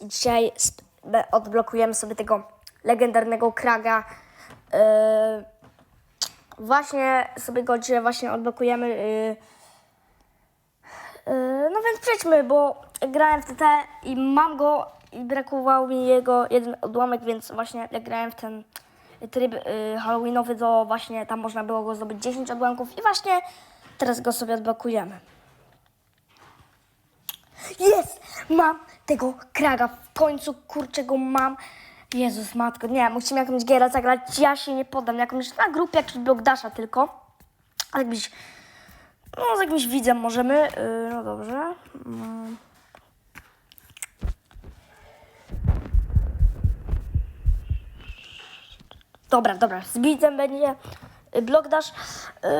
i dzisiaj odblokujemy sobie tego legendarnego Kraga. Yy, właśnie sobie go dzisiaj właśnie odblokujemy. Yy, yy, no więc przejdźmy, bo grałem w TT i mam go i brakował mi jego jeden odłamek, więc właśnie jak grałem w ten tryb yy, halloweenowy, to właśnie tam można było go zdobyć 10 odłamków i właśnie teraz go sobie odblokujemy. Jest! Mam tego kraga. W końcu kurczę go mam. Jezus matko, nie, musimy jakąś gierę zagrać. Ja się nie poddam. Jakąś na grupie, jakiś blok Dasha tylko. Ale jakbyś. No, z jakimś widzem możemy. Yy, no dobrze. Mm. Dobra, dobra, z widzem będzie y, blok dash. Yy,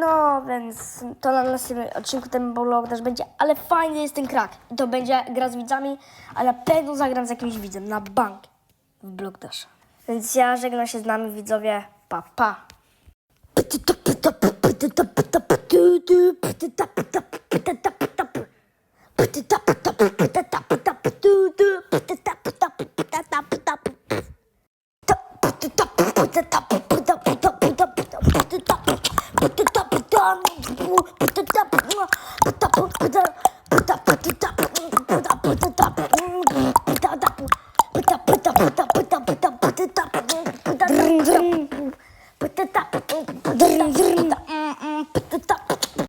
no, więc to na następnym odcinku ten blok dash będzie, ale fajny jest ten krak. To będzie gra z widzami, a na pewno zagram z jakimś widzem, na bank w blok dash. Więc ja żegnam się z nami widzowie, pa pa. 부탁